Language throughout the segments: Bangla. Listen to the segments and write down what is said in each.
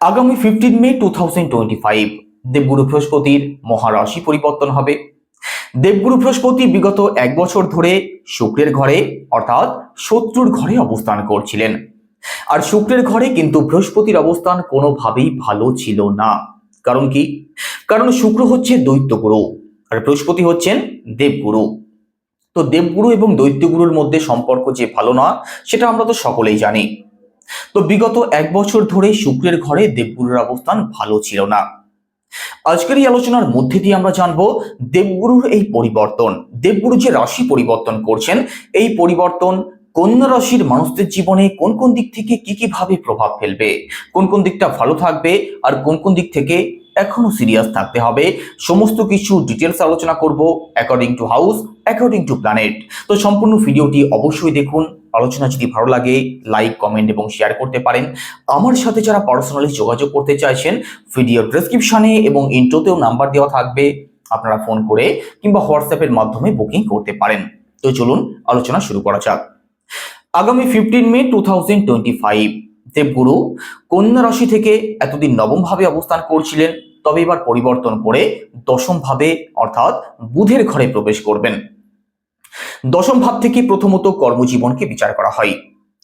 আগামী fifteen May two thousand twenty five দেবগুরু বৃহস্পতির মহারাশি পরিবর্তন হবে। দেবগুরু বৃহস্পতি বিগত এক বছর ধরে শুক্রের ঘরে, অর্থাৎ শত্রুর ঘরে অবস্থান করছিলেন। আর শুক্রের ঘরে কিন্তু বৃহস্পতির অবস্থান কোনোভাবেই ভালো ছিল না। কারণ কি? কারণ শুক্র হচ্ছে দৈত্যগুরু, আর বৃহস্পতি হচ্ছেন দেবগুরু। তো দেবগুরু এবং দৈত্যগুরুর মধ্যে সম্পর্ক যে ভালো না, সেটা আমরা তো সকলেই জানি। তো বিগত এক বছর ধরে শুক্রের ঘরে দেবগুরুর অবস্থান ভালো ছিল না। আজকের এই আলোচনার মধ্যে দিয়ে আমরা জানব দেবগুরুর এই পরিবর্তন, দেবগুরু যে রাশি পরিবর্তন করছেন, এই পরিবর্তন কন্যা রাশির মানুষদের জীবনে কোন কোন দিক থেকে কি কি ভাবে প্রভাব ফেলবে, কোন কোন দিকটা ভালো থাকবে আর কোন কোন দিক থেকে এখনও সিরিয়াস থাকতে হবে, সমস্ত কিছু ডিটেলস আলোচনা করব according to house according to planet তো সম্পূর্ণ ভিডিওটি অবশ্যই দেখুন আলোচনা যদি ভালো লাগে লাইক কমেন্ট এবং শেয়ার করতে পারেন। আমার সাথে যারা পার্সোনালি যোগাযোগ করতে চাইছেন ভিডিও ডেসক্রিপশনে এবং ইন্ট্রোতেও নাম্বার দেওয়া থাকবে, আপনারা ফোন করে কিংবা হোয়াটসঅ্যাপের মাধ্যমে বুকিং করতে পারেন। তো চলুন আলোচনা শুরু করা যাক। আগামী fifteen May two thousand twenty five দেবগুরু কন্যা রাশি থেকে এতদিন নবম ভাবে অবস্থান করছিলেন, তবে এবার পরিবর্তন করে দশম ভাবে অর্থাৎ বুধের ঘরে প্রবেশ করবেন। দশম ভাব থেকে প্রথমত কর্মজীবনকে বিচার করা হয়।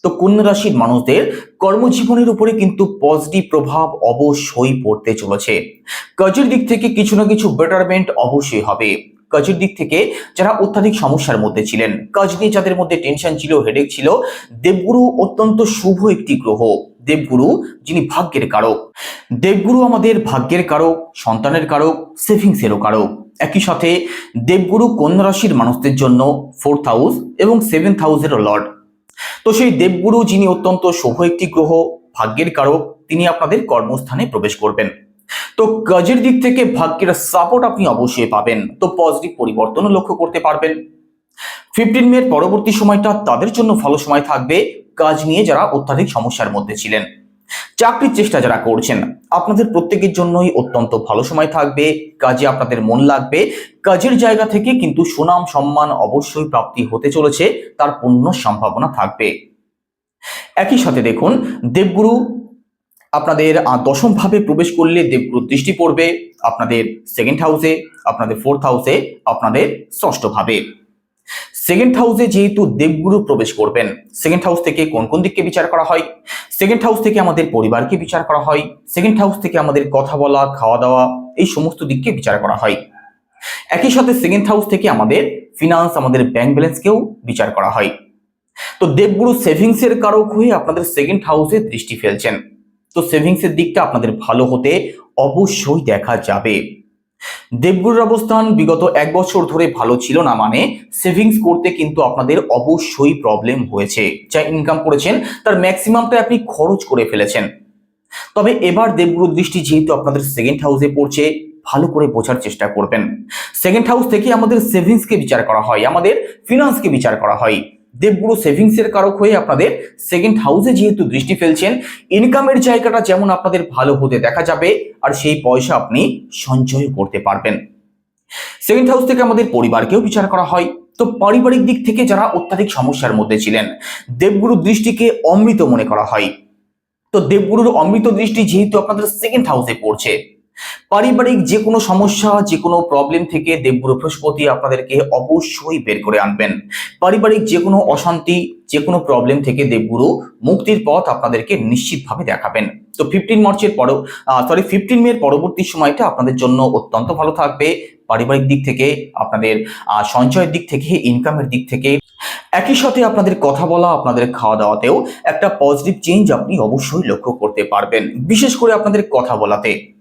তো কন্যা রাশির মানুষদের কর্মজীবনের উপরে কিন্তু পজিটিভ প্রভাব অবশ্যই পড়তে চলেছে। কাজের দিক থেকে কিছু না কিছু বেটারমেন্ট অবশ্যই হবে। কাজের দিক থেকে যারা অত্যাধিক সমস্যার মধ্যে ছিলেন, কাজ নিয়ে যাদের মধ্যে টেনশন ছিল হেডেক ছিল, দেবগুরু অত্যন্ত শুভ একটি গ্রহ। দেবগুরু যিনি ভাগ্যের কারক। দেবগুরু আমাদের ভাগ্যের কারক, সন্তানের কারক সেভিংসেরও কারক। একই সাথে দেবগুরু কন্যা রাশির মানুষদের জন্য ফোর্থ হাউস এবং সেভেন্থ হাউসেরও লর্ড তো সেই দেবগুরু যিনি অত্যন্ত শুভ একটি গ্রহ, ভাগ্যের কারক, তিনি আপনাদের কর্মস্থানে প্রবেশ করবেন। তো কাজের দিক থেকে ভাগ্যের সাপোর্ট আপনি অবশ্যই পাবেন। তো পজিটিভ পরিবর্তনও লক্ষ্য করতে পারবেন। ফিফটিন মে পরবর্তী সময়টা তাদের জন্য ভালো সময় থাকবে। কাজ নিয়ে যারা অত্যাধিক সমস্যার মধ্যে ছিলেন। চাকরির চেষ্টা যারা করছেন আপনাদের প্রত্যেকের জন্যই অত্যন্ত ভালো সময় থাকবে কাজে আপনাদের মন লাগবে। কাজের জায়গা থেকে কিন্তু সুনাম সম্মান অবশ্যই প্রাপ্তি হতে চলেছে তার পূর্ণ সম্ভাবনা থাকবে। একই সাথে দেখুন দেবগুরু আপনাদের আহ, দশম ভাবে প্রবেশ করলে দেবগুরু দৃষ্টি পড়বে আপনাদের সেকেন্ড হাউসে আপনাদের ফোর্থ হাউসে আপনাদের ষষ্ঠ ভাবে সেকেন্ড হাউসে যেহেতু দেবগুরু প্রবেশ করবেন সেকেন্ড হাউস থেকে কোন কোন দিককে বিচার করা হয়? সেকেন্ড হাউস থেকে আমাদের পরিবারকে বিচার করা হয় সেকেন্ড হাউস থেকে আমাদের কথা বলা, খাওয়া দাওয়া, এই সমস্ত দিককে বিচার করা হয়। একই সাথে সেকেন্ড হাউস থেকে আমাদের ফিনান্স আমাদের ব্যাংক ব্যালেন্সকেও বিচার করা হয়। তো দেবগুরু সেভিংসের কারক হয়ে আপনাদের সেকেন্ড হাউসে দৃষ্টি ফেলছেন। তো সেভিংসের দিকটা আপনাদের ভালো হতে অবশ্যই দেখা যাবে। দেবগুরুর অবস্থান বিগত এক বছর ধরে ভালো ছিল না মানে সেভিংস করতে কিন্তু আপনাদের অবশ্যই প্রবলেম হয়েছে। যা ইনকাম করেছেন, তার ম্যাক্সিমামটা আপনি খরচ করে ফেলেছেন। তবে এবার দেবগুরুর দৃষ্টি যেহেতু আপনাদের সেকেন্ড হাউসে পড়ছে, ভালো করে বোঝার চেষ্টা করবেন। সেকেন্ড হাউস থেকে আমাদের সেভিংসকে বিচার করা হয়, আমাদের ফিনান্সকে বিচার করা হয়। দেবগুরু সেভিংসের কারক হয়ে আপনাদের সেকেন্ড হাউসে যেহেতু দৃষ্টি ফেলছেন ইনকামের জায়গাটা যেমন আপনাদের ভালো হতে দেখা যাবে, আর সেই পয়সা আপনি সঞ্চয় করতে পারবেন। সেকেন্ড হাউস থেকে আমাদের পরিবারকেও বিচার করা হয়। তো পারিবারিক দিক থেকে যারা অত্যাধিক সমস্যার মধ্যে ছিলেন দেবগুরু দৃষ্টিকে অমৃত মনে করা হয়। তো দেবগুরুর অমৃত দৃষ্টি যেহেতু আপনাদের সেকেন্ড হাউসে পড়ছে পারিবারিক যে কোনো সমস্যা যে কোনো প্রবলেম থেকে দেবগুরু বৃহস্পতি আপনাদেরকে অবশ্যই বের করে আনবেন। পারিবারিক যে কোনো অশান্তি যে কোনো প্রবলেম থেকে দেবগুরু মুক্তির পথ আপনাদেরকে নিশ্চিতভাবে দেখাবেন। তো ফিফটিন মার্চের পর সরি ফিফটিন মে পরবর্তী সময়টা আপনাদের জন্য অত্যন্ত ভালো থাকবে। পারিবারিক দিক থেকে, আপনাদের সঞ্চয়ের দিক থেকে ইনকামের দিক থেকে। একই সাথে আপনাদের কথা বলা, আপনাদের খাওয়া দাওয়াতেও একটা পজিটিভ চেঞ্জ আপনি অবশ্যই লক্ষ্য করতে পারবেন। বিশেষ করে আপনাদের কথা বলাতে।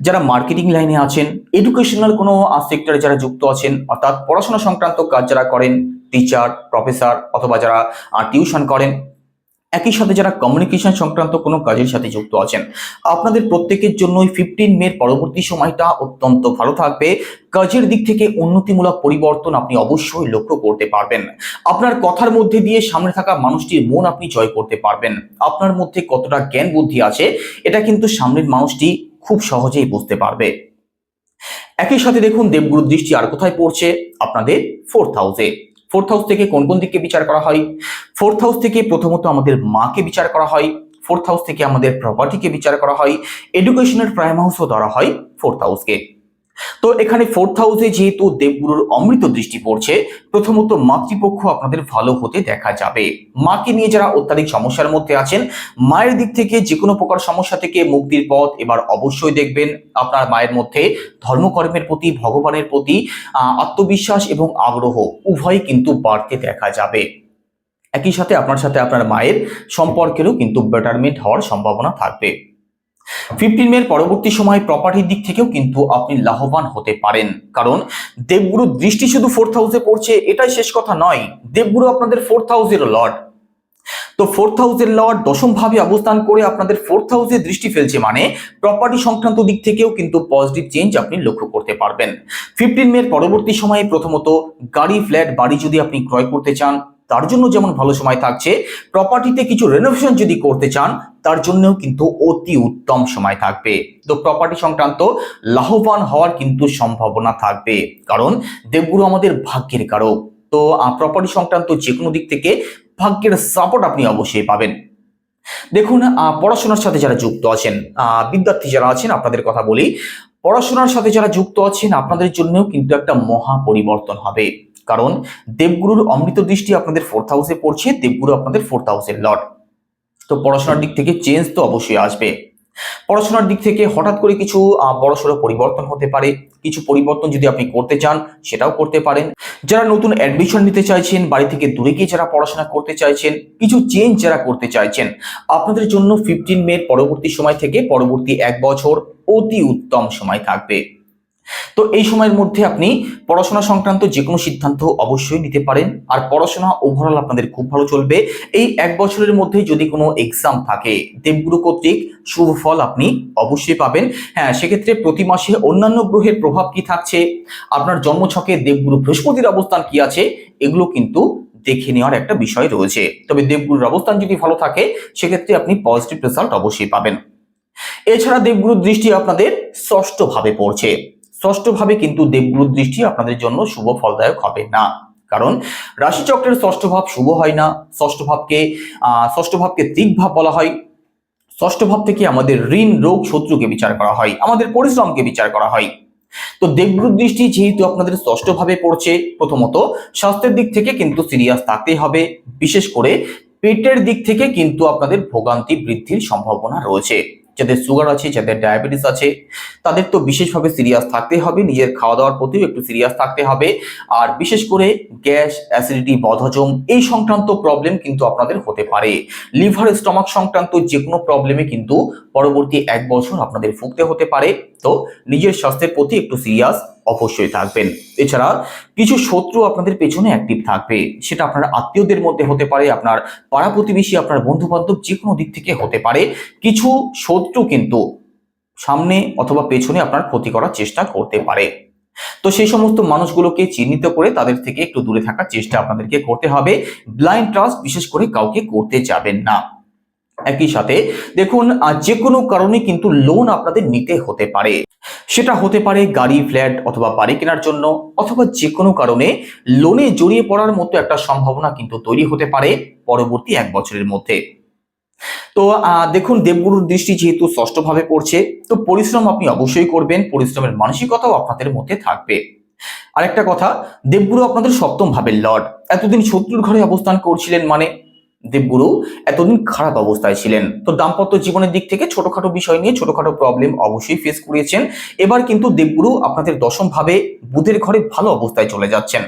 যারা মার্কেটিং লাইনে আছেন এডুকেশনাল কোনো সেক্টরে যারা যুক্ত আছেন, অর্থাৎ পড়াশোনা সংক্রান্ত কাজ যারা করেন টিচার প্রফেসর অথবা যারা টিউশন করেন, একই সাথে যারা কমিউনিকেশন সংক্রান্ত কোনো কাজের সাথে যুক্ত আছেন, আপনাদের প্রত্যেকের জন্যই ফিফটিন মের পরবর্তী সময়টা অত্যন্ত ভালো থাকবে। কাজের দিক থেকে উন্নতিমূলক পরিবর্তন আপনি অবশ্যই লক্ষ্য করতে পারবেন। আপনার কথার মধ্যে দিয়ে সামনে থাকা মানুষটির মন আপনি জয় করতে পারবেন। আপনার মধ্যে কতটা জ্ঞান বুদ্ধি আছে, এটা কিন্তু সামনের মানুষটি খুব সহজেই বুঝতে পারবে। একই সাথে দেখুন দেবগুরুর দৃষ্টি আর কোথায় পড়ছে? আপনাদের ফোর্থ হাউসে ফোর্থ হাউস থেকে কোন কোন দিককে বিচার করা হয়? ফোর্থ হাউস থেকে প্রথমত আমাদের মাকে বিচার করা হয়। ফোর্থ হাউস থেকে আমাদের প্রপার্টিকে বিচার করা হয়। এডুকেশনের প্রাইম হাউসও ধরা হয় ফোর্থ হাউসকে তো এখানে ফোর্থ হাউসে যেহেতু দেবগুরুর অমৃত দৃষ্টি পড়ছে, প্রথমত মাতৃপক্ষ আপনাদের ভালো হতে দেখা যাবে। মাকে নিয়ে যারা অত্যাধিক সমস্যার মধ্যে আছেন, মায়ের দিক থেকে যে কোনো প্রকার সমস্যা থেকে মুক্তির পথ এবার অবশ্যই দেখবেন আপনার মায়ের মধ্যে ধর্মকর্মের প্রতি, ভগবানের প্রতি আত্মবিশ্বাস এবং আগ্রহ উভয় কিন্তু বাড়তে দেখা যাবে। একই সাথে আপনার সাথে আপনার মায়ের সম্পর্কেরও কিন্তু বেটারমেন্ট হওয়ার সম্ভাবনা থাকবে। ফিফটিন মের পরবর্তী সময় প্রপার্টির দিক থেকেও কিন্তু আপনি লাভবান হতে পারেন। কারণ দেবগুরুর দৃষ্টি শুধু ফোর্থ হাউসে পড়ছে, এটাই শেষ কথা নয়। দেবগুরু আপনাদের ফোর্থ হাউসের লর্ড তো ফোর্থ হাউসের লর্ড দশম ভাবে অবস্থান করে আপনাদের ফোর্থ হাউসে দৃষ্টি ফেলছে মানে প্রপার্টি সংক্রান্ত দিক থেকেও কিন্তু পজিটিভ চেঞ্জ আপনি লক্ষ্য করতে পারবেন। ফিফটিন মের পরবর্তী সময়ে প্রথমত গাড়ি ফ্ল্যাট বাড়ি যদি আপনি ক্রয় করতে চান তার জন্য যেমন ভালো সময় থাকছে প্রপার্টিতে কিছু রেনোভেশন যদি করতে চান, তার জন্যও কিন্তু অতি উত্তম সময় থাকবে। তো প্রপার্টি সংক্রান্ত লাভবান হওয়ার কিন্তু সম্ভাবনা থাকবে। কারণ দেবগুরু আমাদের ভাগ্যের কারক। তো প্রপার্টি সংক্রান্ত যে কোনো দিক থেকে ভাগ্যের সাপোর্ট আপনি অবশ্যই পাবেন। দেখুন পড়াশোনার সাথে যারা যুক্ত আছেন বিদ্যার্থী যারা আছেন, আপনাদের কথা বলি, পড়াশোনার সাথে যারা যুক্ত আছেন, আপনাদের জন্যও কিন্তু একটা মহা পরিবর্তন হবে। কারণ দেবগুরুর অমৃত দৃষ্টি আপনাদের ফোর্থ হাউসে পড়ছে, দেবগুরু আপনাদের ফোর্থ হাউসের লর্ড তো পড়াশোনার দিক থেকে চেঞ্জ তো অবশ্যই আসবে। পড়াশোনার দিক থেকে হঠাৎ করে কিছু বড়সড় পরিবর্তন হতে পারে। কিছু পরিবর্তন যদি আপনি করতে চান, সেটাও করতে পারেন। যারা নতুন অ্যাডমিশন নিতে চাইছেন, বাড়ি থেকে দূরে গিয়ে যারা পড়াশোনা করতে চাইছেন, কিছু চেঞ্জ যারা করতে চাইছেন, আপনাদের জন্য ফিফটিন মে পরবর্তী সময় থেকে পরবর্তী এক বছর অতি উত্তম সময় থাকবে। তো এই সময়ের মধ্যে আপনি পড়াশোনা সংক্রান্ত যে কোনো সিদ্ধান্ত অবশ্যই নিতে পারেন। আর পড়াশোনা ওভারঅল আপনাদের খুব ভালো চলবে। এই এক বছরের মধ্যে যদি কোনো এক্সাম থাকে, দেবগুরু কর্তৃক শুভ ফল আপনি অবশ্যই পাবেন। হ্যাঁ সেক্ষেত্রে প্রতি মাসে অন্যান্য গ্রহের প্রভাব কি থাকছে? আপনার জন্মছকে দেবগুরু বৃহস্পতির অবস্থান কি আছে? এগুলো কিন্তু দেখে নেওয়ার একটা বিষয় রয়েছে। তবে দেবগুরুর অবস্থান যদি ভালো থাকে, সেক্ষেত্রে আপনি পজিটিভ রেজাল্ট অবশ্যই পাবেন। এছাড়া দেবগুরুর দৃষ্টি আপনাদের ষষ্ঠ ভাবে পড়ছে। ষষ্ঠ ভাবে কিন্তু দেবগুরুর দৃষ্টি আপনাদের জন্য শুভ ফলদায়ক হবে না। কারণ রাশিচক্রের ষষ্ঠ ভাব শুভ হয় না। ষষ্ঠ ভাবকে ষষ্ঠ ভাবকে ভাব বলা হয়। ষষ্ঠ ভাব থেকে আমাদের ঋণ, রোগ, শত্রুকে বিচার করা হয়। আমাদের পরিশ্রমকে বিচার করা হয়। তো দেবগুরুর দৃষ্টি যেহেতু আপনাদের ষষ্ঠ ভাবে পড়ছে, প্রথমত স্বাস্থ্যের দিক থেকে কিন্তু সিরিয়াস থাকতেই হবে। বিশেষ করে পেটের দিক থেকে কিন্তু আপনাদের ভোগান্তি বৃদ্ধির সম্ভাবনা রয়েছে। যাদের সুগার আছে, যাদের ডায়াবেটিস আছে, তাদের তো বিশেষভাবে সিরিয়াস থাকতে হবে, নিজের খাওয়া দাওয়ার প্রতিও একটু সিরিয়াস থাকতে হবে। আর বিশেষ করে গ্যাস অ্যাসিডিটি বদহজম এই সংক্রান্ত প্রবলেম কিন্তু আপনাদের হতে পারে। লিভার স্টমাক সংক্রান্ত যে কোনো প্রবলেমে কিন্তু পরবর্তী এক বছর আপনাদের ভুগতে হতে পারে। তো নিজের স্বাস্থ্যের প্রতি একটু সিরিয়াস অবশ্যই থাকবেন। এছাড়া কিছু শত্রু আপনাদের পেছনে অ্যাক্টিভ থাকবে। সেটা আপনার আত্মীয়দের মধ্যে হতে পারে, আপনার পাড়া প্রতিবেশী, আপনার বন্ধু বান্ধব যে কোনো দিক থেকে হতে পারে। কিছু শত্রু কিন্তু সামনে অথবা পেছনে আপনার ক্ষতি করার চেষ্টা করতে পারে। তো সেই সমস্ত মানুষগুলোকে চিহ্নিত করে তাদের থেকে একটু দূরে থাকার চেষ্টা আপনাদেরকে করতে হবে। ব্লাইন্ড ট্রাস্ট বিশেষ করে কাউকে করতে যাবেন না। একই সাথে দেখুন যে কোনো কারণে কিন্তু লোন আপনাদের নিতে হতে পারে। সেটা হতে পারে গাড়ি ফ্ল্যাট অথবা বাড়ি কেনার জন্য, অথবা যে কোনো কারণে লোনে জড়িয়ে পড়ার মতো একটা সম্ভাবনা কিন্তু তৈরি হতে পারে পরবর্তী এক বছরের মধ্যে। তো দেখুন, দেবগুরুর দৃষ্টি যেহেতু ষষ্ঠভাবে পড়ছে, তো পরিশ্রম আপনি অবশ্যই করবেন, পরিশ্রমের মানসিকতাও আপনাদের মধ্যে থাকবে। আরেকটা কথা, দেবগুরু আপনাদের সপ্তম ভাবের লর্ড। এতদিন শত্রুর ঘরে অবস্থান করছিলেন মানে দেবগুরু এতদিন খারাপ অবস্থায় ছিলেন। তো দাম্পত্য জীবনের দিক থেকে ছোটখাটো বিষয় নিয়ে ছোটখাটো প্রবলেম অবশ্যই ফেস করিয়েছেন। এবার কিন্তু দেবগুরু আপনাদের দশম ভাবে বুধের ঘরে ভালো অবস্থায় চলে যাচ্ছেন।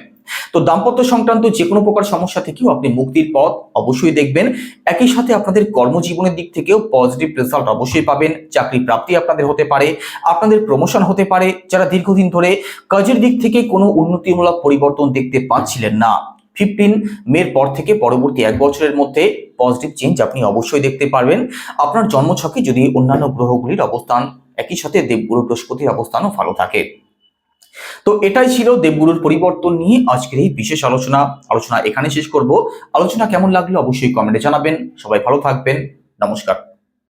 তো দাম্পত্য সংক্রান্ত যে কোনো প্রকার সমস্যা থেকেও আপনি মুক্তির পথ অবশ্যই দেখবেন। একই সাথে আপনাদের কর্মজীবনের দিক থেকেও পজিটিভ রেজাল্ট অবশ্যই পাবেন। চাকরি প্রাপ্তি আপনাদের হতে পারে, আপনাদের প্রমোশন হতে পারে। যারা দীর্ঘদিন ধরে কাজের দিক থেকে কোনো উন্নতিমূলক পরিবর্তন দেখতে পাচ্ছিলেন না ফিফটিন মের পর থেকে পরবর্তী এক বছরের মধ্যে পজিটিভ চেঞ্জ আপনি অবশ্যই দেখতে পারবেন। আপনার জন্মছকে যদি অন্যান্য গ্রহগুলির অবস্থান একই সাথে দেবগুরু বৃহস্পতির অবস্থানও ভালো থাকে। তো এটাই ছিল দেবগুরুর পরিবর্তন নিয়ে আজকের এই বিশেষ আলোচনা। আলোচনা এখানে শেষ করব। আলোচনা কেমন লাগল অবশ্যই কমেন্টে জানাবেন। সবাই ভালো থাকবেন। নমস্কার।